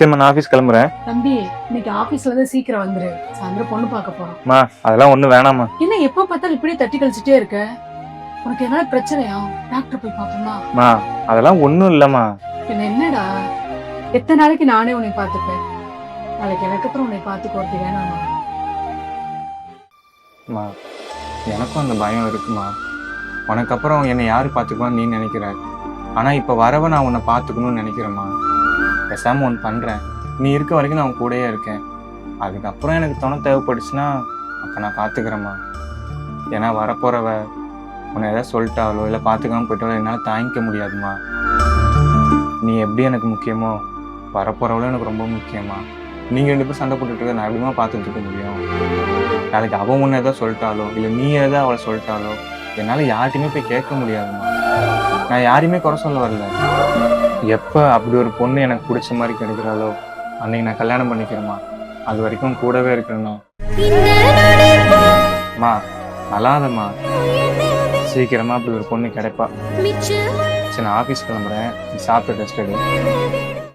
சரி நான் ஆஃபீஸ் கிளம்புறேன். தம்பி இன்னைக்கு ஆபீஸ்ல இருந்து சீக்கிரம் வந்துரு. சாயந்தரம் பொண்ணு பார்க்க போறோம். மா அதெல்லாம் ஒன்றும் வேணாம்மா. என்ன எப்ப பார்த்தாலும் இப்படியே தட்டி கழிச்சிட்டே இருக்க? உனக்கு என்ன பிரச்சனையா? டாக்டர் போய் பார்ப்போமா? மா அதெல்லாம் ஒன்றும் இல்லைம்மா. என்ன என்னடா? எத்தனை நாளைக்கு நானே உன்னை பார்த்துப்பேன்? நாளைக்கு எனக்கு அப்புறம் உன்னை பார்த்துக்கோறது வேணாமா? மா எனக்கும் அந்த பயம் இருக்குமா? உனக்கு அப்புறம் என்னை யார் பார்த்துக்குவான்னு நீ நினைக்கிற? ஆனால் இப்போ வரவ நான் உன்னை பார்த்துக்கணும்னு நினைக்கிறேம்மா. பேசாமல் ஒன்று பண்ணுறேன் நீ இருக்க வரைக்கும் நான் உன் கூடயே இருக்கேன். அதுக்கப்புறம் எனக்கு துணை தேவைப்படுச்சுன்னா அப்போ நான் பார்த்துக்கிறேம்மா ஏன்னா வரப்போகிறவ உன்னை எதாவது சொல்லிட்டாலோ இல்லை பார்த்துக்காம போயிட்டாலோ என்னால் தாங்கிக்க முடியாதும்மா. நீ எப்படி எனக்கு முக்கியமோ வரப்போகிறவளும் எனக்கு ரொம்ப முக்கியமா நீங்கள் ரெண்டு பேரும் சண்டை போட்டுட்டு நான் எப்படிமா பார்த்துட்டு இருக்க முடியும்? நாளைக்கு அவன் முன்ன எதாவது சொல்லிட்டாலோ இல்லை நீ எதாவது அவளை சொல்லிட்டாலோ என்னால் யார்ட்டையுமே போய் கேட்க முடியாதுமா நான் யாரையுமே குறை சொல்ல வரல. எப்போ அப்படி ஒரு பொண்ணு எனக்கு பிடிச்ச மாதிரி கிடைக்கிறாளோ அன்னைக்கு நான் கல்யாணம் பண்ணிக்கிறேம்மா. அது வரைக்கும் கூடவே இருக்கணும்மா அம்மா அழாதம்மா சீக்கிரமா அப்படி ஒரு பொண்ணு கிடைப்பா. சரி நான் ஆஃபீஸ் கிளம்புறேன். சாப்பிட்டு ரெஸ்ட் எடு.